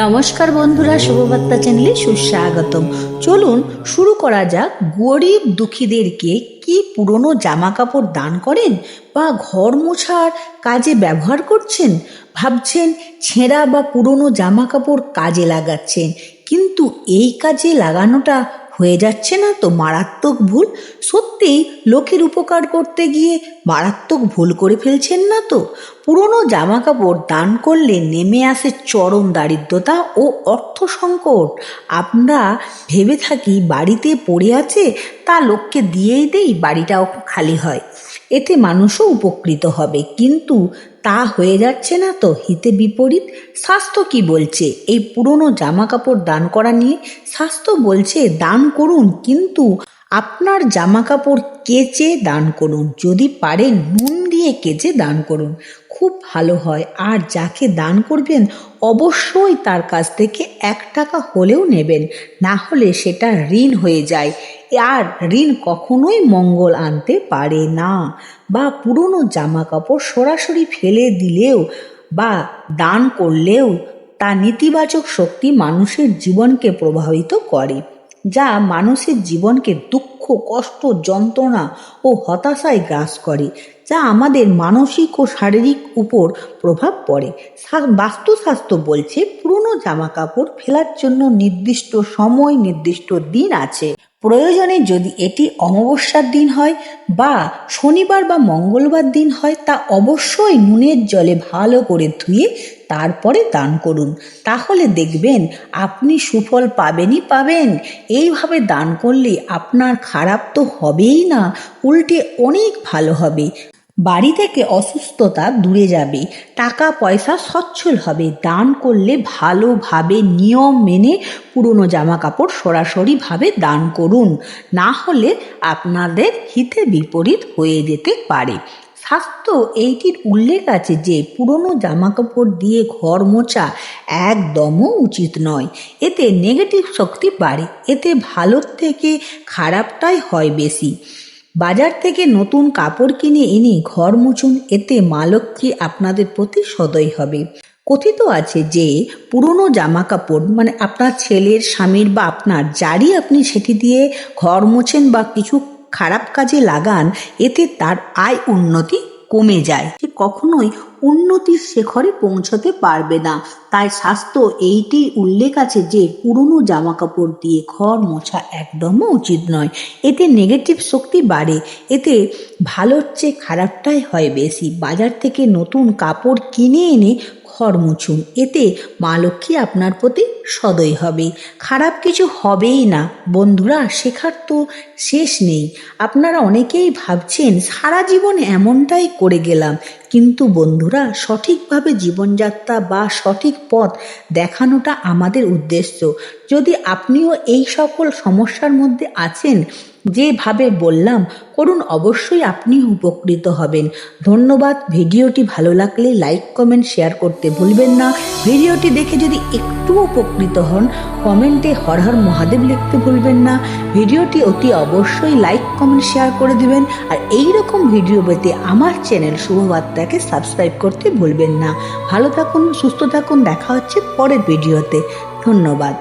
নমস্কার বন্ধুরা, শুভবার্তা চ্যানেলে সুস্বাগতম। চলুন শুরু করা যাক, গরিব দুঃখীদেরকে কি পুরনো জামা কাপড় দান করেন বা ঘর মোছার কাজে ব্যবহার করছেন? ভাবছেন ছেঁড়া বা পুরনো জামা কাপড় কাজে লাগাচ্ছেন, কিন্তু এই কাজে লাগানোটা হয়ে যাচ্ছে না তো মারাত্মক ভুল? সত্যিই লোকের উপকার করতে গিয়ে মারাত্মক ভুল করে ফেলছেন না তো? পুরনো জামা কাপড় দান করলে নেমে আসে চরম দারিদ্রতা ও অর্থ সংকট। আমরা ভেবে থাকি বাড়িতে পড়ে আছে, তা লোককে দিয়েই দেই বাড়িটাও খালি হয়। এতে মানুষও উপকৃত হবে। কিন্তু তা হয়ে যাচ্ছে না তো হিতে বিপরীত। স্বাস্থ্য কি বলছে? এই পুরনো জামা কাপড় দান করা নিয়ে স্বাস্থ্য বলছে, দান করুন, কিন্তু আপনার জামা কাপড় কেচে দান করুন। যদি পারে নুন দিয়ে কেচে দান করুন। খুব ভালো হয়। আর যাকে দান করবেন, অবশ্যই তার কাছ থেকে এক টাকা হলেও নেবেন। না হলে সেটা ঋণ হয়ে যায়। আর ঋণ কখনোই মঙ্গল আনতে পারে না। বা পুরনো জামা কাপড় সরাসরি ফেলে দিলেও বা দান করলেও তা নেতিবাচক শক্তি মানুষের জীবনকে প্রভাবিত করে। যা মানুষের জীবনকে দুঃখ, কষ্ট, যন্ত্রণা ও হতাশায় গ্রাস করে, যা আমাদের মানসিক ও শারীরিক উপর প্রভাব পড়ে। বাস্তুস্বাস্থ্য বলছে, পুরনো জামা কাপড় ফেলার জন্য নির্দিষ্ট সময়, নির্দিষ্ট দিন আছে। প্রয়োজনে যদি এটি অমাবস্যার দিন হয় বা শনিবার বা মঙ্গলবার দিন হয়, তা অবশ্যই নুনের জলে ভালো করে ধুয়ে তারপরে দান করুন। তাহলে দেখবেন আপনি সুফল পাবেনই পাবেন। এইভাবে দান করলে আপনার খারাপ তো হবেই না, উল্টে অনেক ভালো হবে। বাড়ি থেকে অসুস্থতা দূরে যাবে। টাকা পয়সা সচ্ছল হবে। দান করলে ভালোভাবে নিয়ম মেনে পুরনো জামা কাপড় সরাসরিভাবে দান করুন। না হলে আপনাদের হিতে বিপরীত হয়ে যেতে পারে। স্বাস্থ্য, এইটির উল্লেখ আছে যে, পুরনো জামা কাপড় দিয়ে ঘর মোছা একদমও উচিত নয়। এতে নেগেটিভ শক্তি বাড়ে। এতে ভালোর থেকে খারাপটাই হয় বেশি। বাজার থেকে নতুন কাপড় কিনে এনে ঘর মুছুন, এতে মা লক্ষ্মী আপনাদের প্রতি সদয় হবে। কথিত আছে যে, পুরনো জামা কাপড় মানে আপনার ছেলের, স্বামীর বা আপনার, যারই আপনি সেটি দিয়ে ঘর মোছেন বা কিছু খারাপ কাজে লাগান, এতে তার আয় উন্নতি কমে যায়। সে কখনোই উন্নতির শেখরে পৌঁছতে পারবে না। তাই স্বাস্থ্য এইটি উল্লেখ আছে যে, পুরনো জামা কাপড় দিয়ে ঘর মোছা একদমও উচিত নয়। এতে নেগেটিভ শক্তি বাড়ে। এতে ভালোর চেয়ে খারাপটাই হয় বেশি। বাজার থেকে নতুন কাপড় কিনে এনে ঘর মুছুন এতে মা লক্ষ্মী আপনার প্রতি সদয় হবে। খারাপ কিছু হবেই না। বন্ধুরা, শেখার তো শেষ নেই। আপনারা অনেকেই ভাবছেন, সারা জীবন এমনটাই করে গেলাম। কিন্তু বন্ধুরা, সঠিকভাবে জীবনযাত্রা বা সঠিক পথ দেখানোটা আমাদের উদ্দেশ্য। যদি আপনিও এই সকল সমস্যার মধ্যে আছেন, যেভাবে বললাম, করুন অবশ্যই আপনি উপকৃত হবেন। ধন্যবাদ, ভিডিওটি ভালো লাগলে লাইক, কমেন্ট, শেয়ার করতে ভুলবেন না। ভিডিওটি দেখে যদি একটু উপকৃত হন, কমেন্টে হর হর মহাদেব লিখতে ভুলবেন না। ভিডিওটি অতি অবশ্যই লাইক, কমেন্ট, শেয়ার করে দিবেন। আর এই রকম ভিডিও পেতে আমার চ্যানেল শুভবার্তাকে সাবস্ক্রাইব করতে ভুলবেন না। ভালো থাকুন সুস্থ থাকুন দেখা হচ্ছে পরের ভিডিওতে। ধন্যবাদ।